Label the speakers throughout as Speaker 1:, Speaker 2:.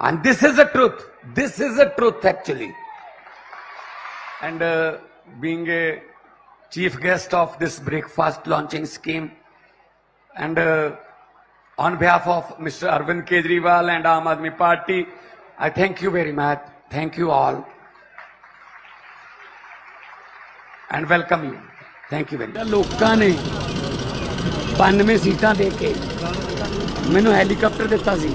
Speaker 1: And this is the truth. This is the truth, actually. And uh, being a chief guest of this breakfast launching scheme, and uh, on behalf of Mr. Arvind Kejriwal and Aam Aadmi Party, I thank you very much. Thank you all. And welcome you. Thank you very much. ਲੋਕਾਂ ਨੇ 92 ਸੀਟਾਂ ਦੇ ਕੇ ਮੈਨੂੰ helicopter ਦਿੱਤਾ ਸੀ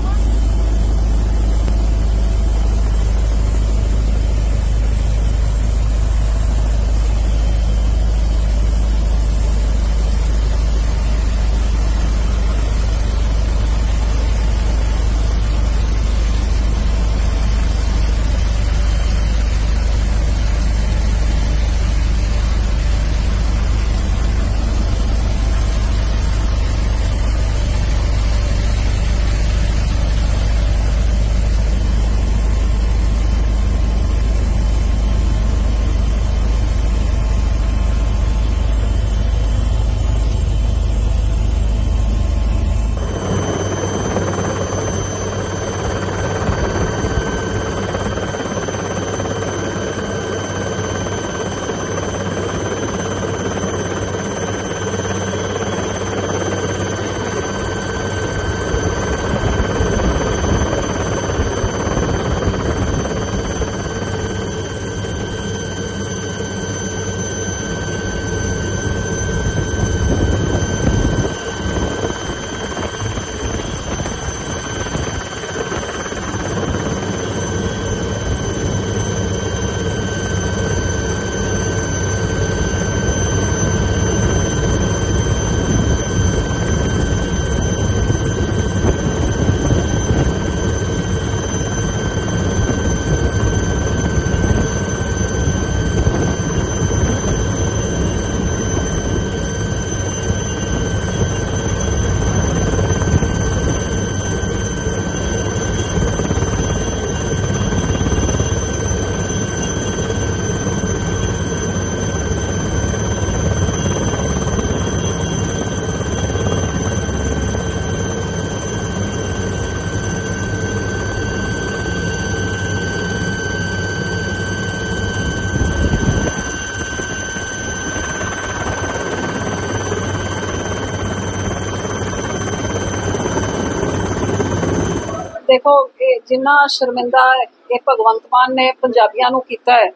Speaker 2: ਦੇਖੋ, ਇਹ ਜਿੰਨਾ ਸ਼ਰਮਿੰਦਾ ਇਹ ਭਗਵੰਤ ਮਾਨ ਨੇ ਪੰਜਾਬੀਆਂ ਨੂੰ ਕੀਤਾ ਹੈ।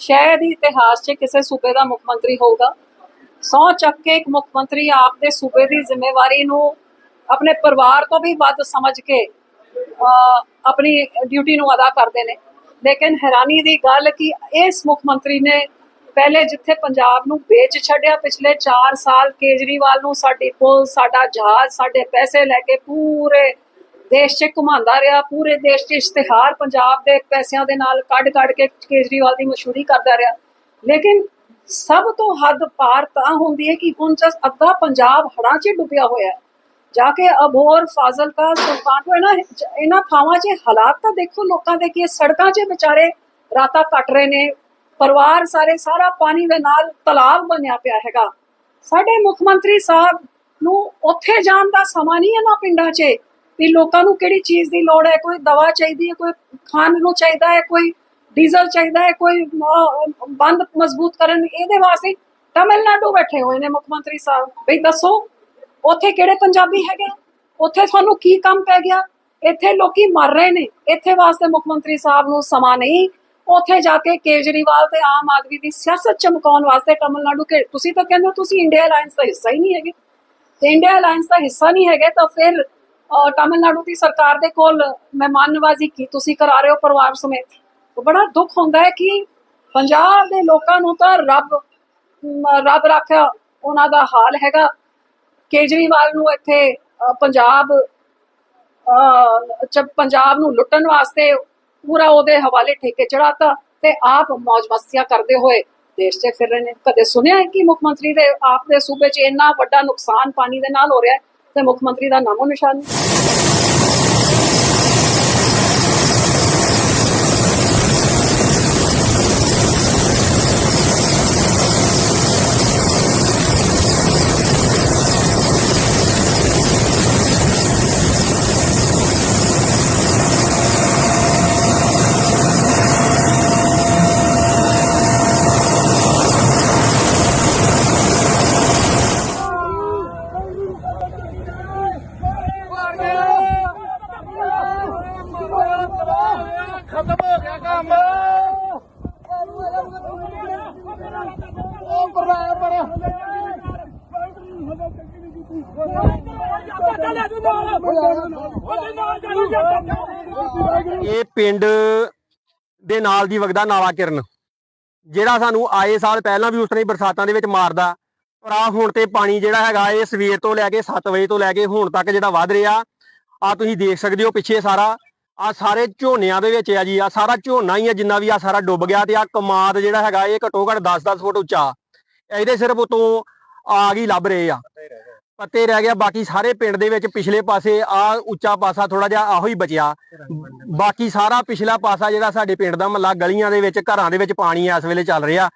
Speaker 2: ਸ਼ਾਇਦ ਹੀ ਇਤਿਹਾਸ 'ਚ ਕਿਸੇ ਸੂਬੇ ਦਾ ਮੁੱਖ ਮੰਤਰੀ ਹੋਊਗਾ। ਸੌ ਚੱਕ ਕੇ ਇੱਕ ਮੁੱਖ ਮੰਤਰੀ ਆਪ ਦੇ ਸੂਬੇ ਦੀ ਜ਼ਿੰਮੇਵਾਰੀ ਨੂੰ ਆਪਣੇ ਪਰਿਵਾਰ ਤੋਂ ਵੀ ਵੱਧ ਸਮਝ ਕੇ ਆਪਣੀ ਡਿਊਟੀ ਨੂੰ ਅਦਾ ਕਰਦੇ ਨੇ। ਲੇਕਿਨ ਹੈਰਾਨੀ ਦੀ ਗੱਲ ਕਿ ਇਸ ਮੁੱਖ ਮੰਤਰੀ ਨੇ ਪਹਿਲੇ ਜਿੱਥੇ ਪੰਜਾਬ ਨੂੰ ਵੇਚ ਛੱਡਿਆ, ਪਿਛਲੇ 4 ਸਾਲ ਕੇਜਰੀਵਾਲ ਨੂੰ ਸਾਡੀ ਪੁਲਿਸ, ਸਾਡਾ ਜਹਾਜ਼, ਸਾਡੇ ਪੈਸੇ ਲੈ ਕੇ ਪੂਰੇ ਦੇਸ਼ 'ਚ ਘੁਮਾਉਂਦਾ ਰਿਹਾ, ਪੂਰੇ ਦੇਸ਼ 'ਚ ਇਸ਼ਤਿਹਾਰ ਪੰਜਾਬ ਦੇ ਪੈਸਿਆਂ ਦੇ ਨਾਲ ਕੱਢ-ਕੱਢ ਕੇ ਕੇਜਰੀਵਾਲ ਦੀ ਮਸ਼ਹੂਰੀ ਕਰਦਾ ਰਿਹਾ। ਲੇਕਿਨ ਸਭ ਤੋਂ ਹੱਦ ਪਾਰ ਤਾਂ ਹੁੰਦੀ ਹੈ ਕਿ ਹੁਣ ਜਸ ਅੱਧਾ ਪੰਜਾਬ ਹੜ੍ਹਾਂ 'ਚ ਡੁੱਬਿਆ ਹੋਇਆ ਹੈ। ਜਾ ਕੇ ਅਬੋਰ ਫਾਜ਼ਿਲਕਾ, ਸੁਲਤਾਨਪੁਰ, ਇਹਨਾਂ ਇਹਨਾਂ ਥਾਵਾਂ 'ਚ ਹਾਲਾਤ ਤਾਂ ਦੇਖੋ ਲੋਕਾਂ ਦੇ ਕਿ ਸੜਕਾਂ 'ਚ ਵਿਚਾਰੇ ਰਾਤਾਂ ਕੱਟ ਰਹੇ ਨੇ। ਪਰਿਵਾਰ ਸਾਰੇ, ਸਾਰਾ ਪਾਣੀ ਦੇ ਨਾਲ ਤਲਾਬ ਬਣਿਆ ਪਿਆ ਹੈਗਾ। ਸਾਡੇ ਮੁੱਖ ਮੰਤਰੀ ਸਾਹਿਬ ਨੂੰ ਉੱਥੇ ਜਾਣ ਦਾ ਸਮਾਂ ਨਹੀਂ ਇਹਨਾਂ ਪਿੰਡਾਂ 'ਚ ਵੀ ਲੋਕਾਂ ਨੂੰ ਕਿਹੜੀ ਚੀਜ਼ ਦੀ ਲੋੜ ਹੈ? ਕੋਈ ਦਵਾ ਚਾਹੀਦੀ ਹੈ? ਕੋਈ ਖਾਣ ਨੂੰ ਚਾਹੀਦਾ ਹੈ? ਕੋਈ ਡੀਜ਼ਲ ਚਾਹੀਦਾ ਹੈ? ਕੋਈ ਬੰਦ ਮਜ਼ਬੂਤ ਕਰਨ ਇਹਦੇ ਵਾਸਤੇ ਤਮਿਲਨਾਡੂ ਬੈਠੇ ਹੋਏ ਨੇ ਮੁੱਖ ਮੰਤਰੀ ਸਾਹਿਬ। ਵੀ ਦੱਸੋ, ਉੱਥੇ ਕਿਹੜੇ ਪੰਜਾਬੀ ਹੈਗੇ ਉੱਥੇ ਤੁਹਾਨੂੰ ਕੀ ਕੰਮ ਪੈ ਗਿਆ? ਇੱਥੇ ਲੋਕੀ ਮਰ ਰਹੇ ਨੇ। ਇੱਥੇ ਵਾਸਤੇ ਮੁੱਖ ਮੰਤਰੀ ਸਾਹਿਬ ਨੂੰ ਸਮਾਂ ਨਹੀਂ। ਉੱਥੇ ਜਾ ਕੇ ਕੇਜਰੀਵਾਲ ਤੇ ਆਮ ਆਦਮੀ ਦੀ ਸਿਆਸਤ ਚਮਕਾਉਣ ਵਾਸਤੇ ਤਮਿਲਨਾਡੂ ਕੇ ਤੁਸੀਂ ਤਾਂ ਕਹਿੰਦੇ ਹੋ ਤੁਸੀਂ ਇੰਡੀਆ ਅਲਾਈਅੰਸ ਦਾ ਹਿੱਸਾ ਹੀ ਨਹੀਂ ਹੈਗੇ। ਤੇ ਇੰਡੀਆ ਅਲਾਈਅੰਸ ਦਾ ਹਿੱਸਾ ਨਹੀਂ ਹੈਗੇ ਤਾਂ ਫਿਰ ਤਾਮਿਲਨਾਡੂ ਦੀ ਸਰਕਾਰ ਦੇ ਕੋਲ ਮਹਿਮਾਨ ਨਵਾਜ਼ੀ ਕੀ? ਤੁਸੀਂ ਕਰਾ ਰਹੇ ਹੋ ਪਰਿਵਾਰ ਸਮੇਤ। ਬੜਾ ਦੁੱਖ ਹੁੰਦਾ ਹੈ ਕਿ ਪੰਜਾਬ ਦੇ ਲੋਕਾਂ ਨੂੰ ਤਾਂ ਰੱਬ ਰੱਬ ਰੱਖਿਆ ਉਹਨਾਂ ਦਾ ਹਾਲ ਹੈਗਾ। ਕੇਜਰੀਵਾਲ ਨੂੰ ਇੱਥੇ ਪੰਜਾਬ ਅਹ, ਚ ਪੰਜਾਬ ਨੂੰ ਲੁੱਟਣ ਵਾਸਤੇ ਪੂਰਾ ਉਹਦੇ ਹਵਾਲੇ ਠੇਕੇ ਚੜਾਤਾ ਤੇ ਆਪ ਮौज ਮਸਤੀਆਂ ਕਰਦੇ ਹੋਏ ਦੇਸ਼ 'ਚ ਫਿਰ ਰਹੇ ਨੇ। ਕਦੇ ਸੁਣਿਆ ਹੈ ਕਿ ਮੁੱਖ ਮੰਤਰੀ ਦੇ ਆਪ ਦੇ ਸੂਬੇ 'ਚ ਇੰਨਾ ਵੱਡਾ ਨੁਕਸਾਨ ਪਾਣੀ ਦੇ ਨਾਲ ਹੋ ਰਿਹਾ ਹੈ? ਤੇ ਮੁੱਖ ਮੰਤਰੀ ਦਾ ਨਾਮੋ ਨਿਸ਼ਾਨ।
Speaker 3: ਖਤਮ ਹੋ ਗਿਆ ਕੰਮ। ਉਹ ਬਰਾ ਬਰਾ
Speaker 4: ਇਹ ਪਿੰਡ ਦੇ ਨਾਲ ਦੀ ਵਗਦਾ ਨਾਲਾ ਕਿਰਨ। ਜਿਹੜਾ ਸਾਨੂੰ ਆਏ ਸਾਲ ਪਹਿਲਾਂ ਵੀ ਉਸ ਤਰ੍ਹਾਂ ਹੀ ਬਰਸਾਤਾਂ ਦੇ ਵਿੱਚ ਮਾਰਦਾ। ਪਰ ਆ ਹੁਣ ਤੇ ਪਾਣੀ ਜਿਹੜਾ ਹੈਗਾ, ਇਹ ਸਵੇਰ ਤੋਂ ਲੈ ਕੇ 7 ਵਜੇ ਤੋਂ ਲੈ ਕੇ ਹੁਣ ਤੱਕ ਜਿਹੜਾ ਵੱਧ ਰਿਹਾ। ਆ ਤੁਸੀਂ ਦੇਖ ਸਕਦੇ ਹੋ ਪਿੱਛੇ ਸਾਰਾ। ਆ ਸਾਰੇ ਝੋਨਿਆਂ ਦੇ ਵਿੱਚ ਆ ਜੀ ਆ ਸਾਰਾ ਝੋਨਾ ਹੀ ਆ ਜਿੰਨਾ ਵੀ ਆ ਸਾਰਾ ਡੁੱਬ ਗਿਆ ਤੇ ਆ ਕਮਾਦ ਜਿਹੜਾ ਹੈਗਾ ਇਹ ਘੱਟੋ ਘੱਟ 10-10 ਫੁੱਟ ਉੱਚਾ। ਇਹਦੇ ਸਿਰਫ ਉਤੋਂ ਆਗ ਹੀ ਲੱਭ ਰਹੇ ਆ। ਪੱਤੇ ਰਹਿ ਗਿਆ ਬਾਕੀ ਸਾਰੇ ਪਿੰਡ ਦੇ ਵਿੱਚ ਪਿਛਲੇ ਪਾਸੇ ਆ ਉੱਚਾ ਪਾਸਾ ਥੋੜਾ ਜਿਹਾ ਆਹੋ ਹੀ ਬਚਿਆ। ਬਾਕੀ ਸਾਰਾ ਪਿਛਲਾ ਪਾਸਾ ਜਿਹੜਾ ਸਾਡੇ ਪਿੰਡ ਦਾ ਮੱਲਾ ਗਲੀਆਂ ਦੇ ਵਿੱਚ ਘਰਾਂ ਦੇ ਵਿੱਚ ਪਾਣੀ ਇਸ ਵੇਲੇ ਚੱਲ ਰਿਹਾ।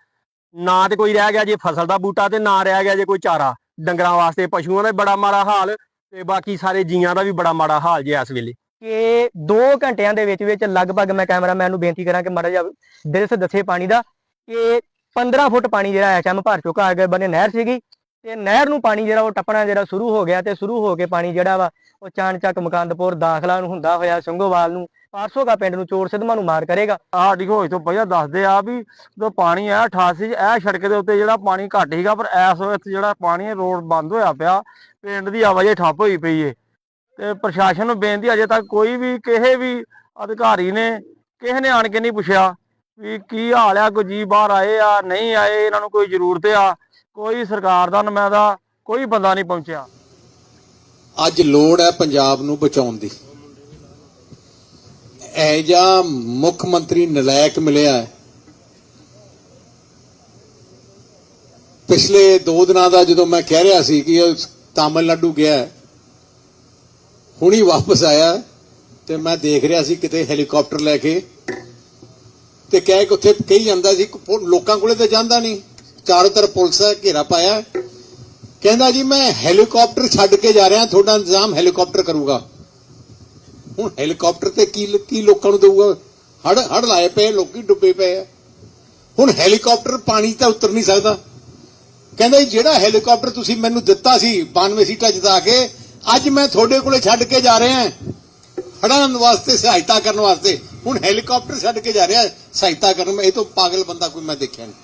Speaker 4: ਨਾ ਤੇ ਕੋਈ ਰਹਿ ਗਿਆ ਜੇ ਫਸਲ ਦਾ ਬੂਟਾ ਤੇ ਨਾ ਰਹਿ ਗਿਆ ਜੇ ਕੋਈ ਚਾਰਾ। ਡੰਗਰਾਂ ਵਾਸਤੇ ਪਸ਼ੂਆਂ ਦਾ ਬੜਾ ਮਾੜਾ ਹਾਲ ਤੇ ਬਾਕੀ ਸਾਰੇ ਜੀਆਂ ਦਾ ਵੀ ਬੜਾ ਮਾੜਾ ਹਾਲ ਜੇ ਇਸ ਵੇਲੇ।
Speaker 5: ਕਿ 2 ਘੰਟਿਆਂ ਦੇ ਵਿੱਚ ਵਿੱਚ ਲਗਭਗ ਮੈਂ ਕੈਮਰਾਮੈਨ ਨੂੰ ਬੇਨਤੀ ਕਰਾਂ ਕਿ ਮਾੜਾ ਦਿਲ ਦਿਲਸ ਦੱਸੇ ਪਾਣੀ ਦਾ ਕਿ 15 ਫੁੱਟ ਪਾਣੀ ਜਿਹੜਾ ਐਚਐਮ ਭਰ ਚੁੱਕਾ ਅੱਗੇ ਬੰਨੇ ਨਹਿਰ ਸੀਗੀ ਤੇ ਨਹਿਰ ਨੂੰ ਪਾਣੀ ਜਿਹੜਾ ਉਹ ਟੱਪਣਾ ਜਿਹੜਾ ਸ਼ੁਰੂ ਹੋ ਗਿਆ ਤੇ ਸ਼ੁਰੂ ਹੋ ਕੇ ਪਾਣੀ ਜਿਹੜਾ ਵਾ ਉਹ ਚਾਨਚੱਕ ਮੁਕੰਦਪੁਰ ਦਾਖਲਾ ਨੂੰ ਹੁੰਦਾ ਹੋਇਆ, ਸੰਗੋਵਾਲ ਨੂੰ ਪਾਰਸੋਗਾ ਪਿੰਡ ਨੂੰ, ਚੋਰ ਸਿਧਮਾ ਨੂੰ ਮਾਰ ਕਰੇਗਾ।
Speaker 3: ਸਾਡੀ ਹੋਈ ਤੋਂ ਪਹਿਲਾਂ ਦੱਸਦੇ ਆ ਵੀ ਜੋ ਪਾਣੀ ਆਇਆ 88 ਚ ਇਹ ਸੜਕ ਦੇ ਉੱਤੇ ਜਿਹੜਾ ਪਾਣੀ ਘੱਟ ਸੀਗਾ, ਪਰ ਇਸ ਵੇਲੇ ਜਿਹੜਾ ਪਾਣੀ ਹੈ, ਰੋਡ ਬੰਦ ਹੋਇਆ ਪਿਆ, ਪਿੰਡ ਦੀ ਆਵਾਜਾਈ ਠੱਪ ਹੋਈ ਪਈ ਏ। ਤੇ ਪ੍ਰਸ਼ਾਸਨ ਨੂੰ ਬੇਨਤੀ ਅਜੇ ਤੱਕ ਕੋਈ ਵੀ ਕਿਸੇ ਵੀ ਅਧਿਕਾਰੀ ਨੇ ਕਿਸੇ ਨੇ ਆਣ ਕੇ ਨਹੀਂ ਪੁੱਛਿਆ ਵੀ ਕੀ ਹਾਲ ਆ ਕੋਈ ਜੀ ਬਾਹਰ ਆਏ ਆ ਨਹੀਂ ਆਏ ਇਹਨਾਂ ਨੂੰ ਕੋਈ ਜ਼ਰੂਰਤ ਆ ਕੋਈ ਸਰਕਾਰ ਦਾ ਨੁਮਾਇੰਦਾ ਕੋਈ ਬੰਦਾ ਨਹੀਂ ਪਹੁੰਚਿਆ।
Speaker 6: ਅੱਜ ਲੋੜ ਹੈ ਪੰਜਾਬ ਨੂੰ ਬਚਾਉਣ ਦੀ। ਇਹ ਜਿਹਾ ਮੁੱਖ ਮੰਤਰੀ ਨਲਾਇਕ ਮਿਲਿਆ ਹੈ। ਪਿਛਲੇ 2 ਦਿਨਾਂ ਦਾ ਜਦੋਂ ਮੈਂ ਕਹਿ ਰਿਹਾ ਸੀ ਕਿ ਤਾਮਿਲਨਾਡੂ ਗਿਆ ਹੈ, ਹੁਣੀ ਵਾਪਸ ਆਇਆ ਤੇ ਮੈਂ ਦੇਖ ਰਿਹਾ ਸੀ ਕਿਤੇ ਹੈਲੀਕਾਪਟਰ ਲੈ ਕੇ ਤੇ ਕਹਿ ਕੇ ਉੱਥੇ ਕਹੀ ਜਾਂਦਾ ਸੀ ਲੋਕਾਂ ਕੋਲੇ ਤਾਂ ਜਾਂਦਾ ਨਹੀਂ। ਚਾਰੋਂ ਤਰਫ ਪੁਲਿਸ ਹੈ ਘੇਰਾ ਪਾਇਆ। ਕਹਿੰਦਾ ਜੀ, ਮੈਂ ਹੈਲੀਕਾਪਟਰ ਛੱਡ ਕੇ ਜਾ ਰਿਹਾ, ਤੁਹਾਡਾ ਇੰਤਜ਼ਾਮ ਹੈਲੀਕਾਪਟਰ ਕਰੂਗਾ। ਹੁਣ ਹੈਲੀਕਾਪਟਰ ਤੇ ਕੀ ਕੀ ਲੋਕਾਂ ਨੂੰ ਦੇਊਗਾ? ਹੜ ਹੜ ਲਾਏ ਪਏ, ਲੋਕੀ ਡੁੱਬੇ ਪਏ ਆ। ਹੁਣ ਹੈਲੀਕਾਪਟਰ ਪਾਣੀ ਤਾਂ ਉਤਰ ਨਹੀਂ ਸਕਦਾ। ਕਹਿੰਦਾ ਜੀ, ਜਿਹੜਾ ਹੈਲੀਕਾਪਟਰ ਤੁਸੀਂ ਮੈਨੂੰ ਦਿੱਤਾ ਸੀ 92 ਸੀਟਾਂ ਜਿਤਾ ਕੇ ਅੱਜ ਮੈਂ ਤੁਹਾਡੇ ਕੋਲੇ ਛੱਡ ਕੇ ਜਾ ਰਿਹਾ ਖੜਾਉਣ ਵਾਸਤੇ, ਸਹਾਇਤਾ ਕਰਨ ਵਾਸਤੇ। ਹੁਣ ਹੈਲੀਕਾਪਟਰ ਛੱਡ ਕੇ ਜਾ ਰਿਹਾ ਸਹਾਇਤਾ ਕਰਨ ਇਹ ਤੋਂ ਪਾਗਲ ਬੰਦਾ ਕੋਈ ਮੈਂ ਦੇਖਿਆ ਨਹੀਂ।